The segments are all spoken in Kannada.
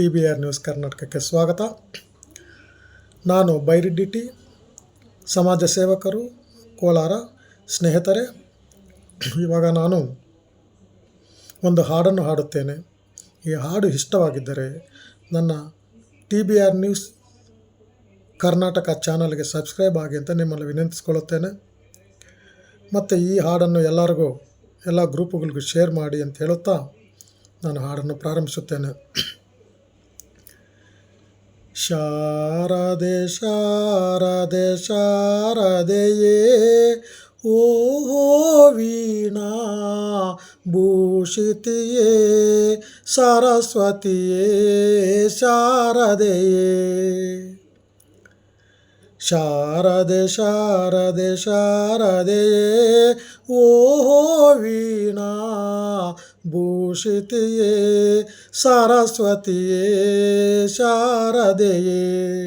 ಟಿ ಬಿ ಆರ್ ನ್ಯೂಸ್ ಕರ್ನಾಟಕಕ್ಕೆ ಸ್ವಾಗತ. ನಾನು ಬೈರಿಡ್ಡಿಟಿ ಸಮಾಜ ಸೇವಕರು, ಕೋಲಾರ ಸ್ನೇಹಿತರೆ. ಇವಾಗ ನಾನು ಒಂದು ಹಾಡನ್ನು ಹಾಡುತ್ತೇನೆ. ಈ ಹಾಡು ಇಷ್ಟವಾಗಿದ್ದರೆ ನನ್ನ T B R news Karnataka ಚಾನಲ್ಗೆ ಸಬ್ಸ್ಕ್ರೈಬ್ ಆಗಿ ಅಂತ ನಿಮ್ಮಲ್ಲಿ ವಿನಂತಿಸ್ಕೊಳ್ಳುತ್ತೇನೆ. ಮತ್ತು ಈ ಹಾಡನ್ನು ಎಲ್ಲರಿಗೂ, ಎಲ್ಲ ಗ್ರೂಪ್ಗಳಿಗೂ ಶೇರ್ ಮಾಡಿ ಅಂತ ಹೇಳುತ್ತಾ ನಾನು ಹಾಡನ್ನು ಪ್ರಾರಂಭಿಸುತ್ತೇನೆ. ಶಾರದೆ ಶಾರದೆ ಶಾರದೆಯೇ ಓ ವೀಣಾ ಭೂಷಿತಿಯೇ ಸರಸ್ವತಿಯೇ ಶಾರದೆಯೇ ಶಾರದೆ ಶಾರದೆ ಶಾರದೆಯೇ ಓ ವೀಣಾ ಭೂಷಿತಿಯೇ ಸರಸ್ವತಿಯೇ ಶಾರದೆಯೇ.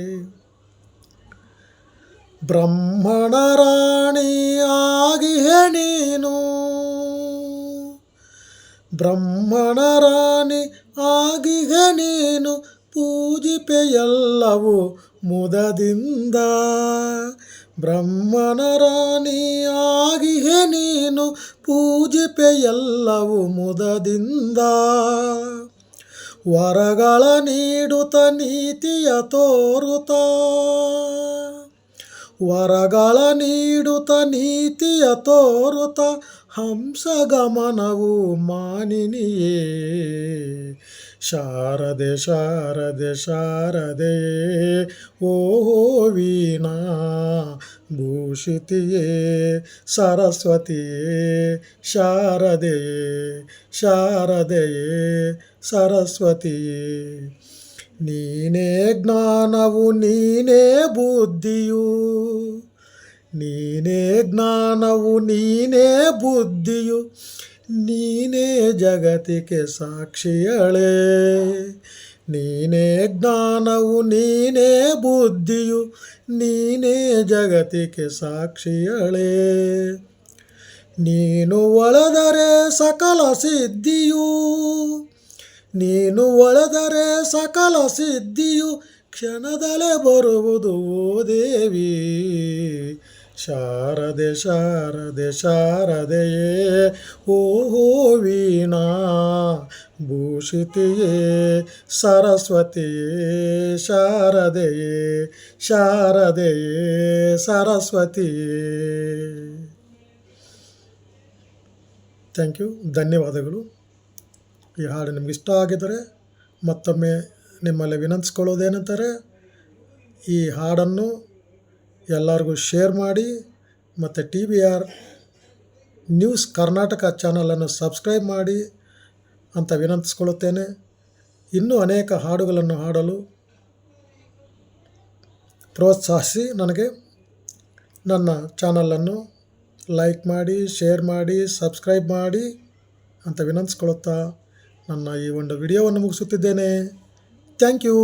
ಬ್ರಹ್ಮಣ ರಾಣಿಯಾಗಿಯೇ ನೀನು. ಬ್ರಹ್ಮಣ ರಾಣಿ ಆಗಿಗೆ ನೀನು. ಪೂಜಿಪೆಯೆಲ್ಲವು ಮುದದಿಂದ ಬ್ರಹ್ಮನ ರಾಣಿಯಾಗಿಯೇ ನೀನು ಪೂಜಿಪೆ ಎಲ್ಲವೂ ಮುದದಿಂದ. ವರಗಳ ನೀಡುತ್ತ ನೀತಿಯ ತೋರುತ್ತ ವರಗಳ ನೀಡುತ್ತ ನೀತಿಯ ತೋರುತ್ತ ಹಂಸಗಮನವು ಮಾನಿನಿಯೇ. ಶಾರದೆ ಶಾರದೆ ಶಾರದೆ ಓ ವೀಣಾ, ಭೂಷಿತಿಯೇ, ಸರಸ್ವತಿಯೇ, ಶಾರದೆಯೇ ಶಾರದೆಯೇ, ಸರಸ್ವತಿಯೇ. ನೀನೇ ಜ್ಞಾನವು, ನೀನೇ ಬುದ್ಧಿಯು. ನೀನೇ ಜ್ಞಾನವು, ನೀನೇ ಬುದ್ಧಿಯು. ನೀನೇ ಜಗತ್ತಿಗೆ ಸಾಕ್ಷಿಯಳೆ. ನೀನೇ ಜ್ಞಾನವು, ನೀನೇ ಬುದ್ಧಿಯು. ನೀನೇ ಜಗತ್ತಿಗೆ ಸಾಕ್ಷಿಯಳೆ. ನೀನು ಒಳದರೆ ಸಕಲ ಸಿದ್ಧಿಯು. ನೀನು ಒಳದರೆ ಸಕಲ ಸಿದ್ಧಿಯು ಕ್ಷಣದಲ್ಲೇ ಬರುವುದು, ಓ ದೇವಿ. ಶಾರದೆ ಶಾರದೆ, ಶಾರದೆಯೇ, ಓ ವೀಣಾ ಭೂಷಿತಿಯೇ, ಸರಸ್ವತಿಯೇ, ಶಾರದೆಯೇ ಶಾರದೆಯೇ, ಸರಸ್ವತಿಯೇ. ಥ್ಯಾಂಕ್ ಯು, ಧನ್ಯವಾದಗಳು. ಈ ಹಾಡು ನಿಮ್ಗೆ ಇಷ್ಟ ಆಗಿದರೆ ಮತ್ತೊಮ್ಮೆ ನಿಮ್ಮಲ್ಲಿ ವಿನಂತಿಸ್ಕೊಳ್ಳೋದೇನೆಂದರೆ ಈ ಹಾಡನ್ನು ಎಲ್ಲರಿಗೂ ಶೇರ್ ಮಾಡಿ ಮತ್ತು T V R news Karnataka ಚಾನಲನ್ನು ಸಬ್ಸ್ಕ್ರೈಬ್ ಮಾಡಿ ಅಂತ ವಿನಂತಿಸ್ಕೊಳ್ಳುತ್ತೇನೆ. ಇನ್ನೂ ಅನೇಕ ಹಾಡುಗಳನ್ನು ಹಾಡಲು ಪ್ರೋತ್ಸಾಹಿಸಿ ನನಗೆ ನನ್ನ ಚಾನಲನ್ನು ಲೈಕ್ ಮಾಡಿ, ಶೇರ್ ಮಾಡಿ, ಸಬ್ಸ್ಕ್ರೈಬ್ ಮಾಡಿ ಅಂತ ವಿನಂತಿಸ್ಕೊಳ್ಳುತ್ತಾ ನನ್ನ ಈ ಒಂದು ವಿಡಿಯೋವನ್ನು ಮುಗಿಸುತ್ತಿದ್ದೇನೆ. Thank you.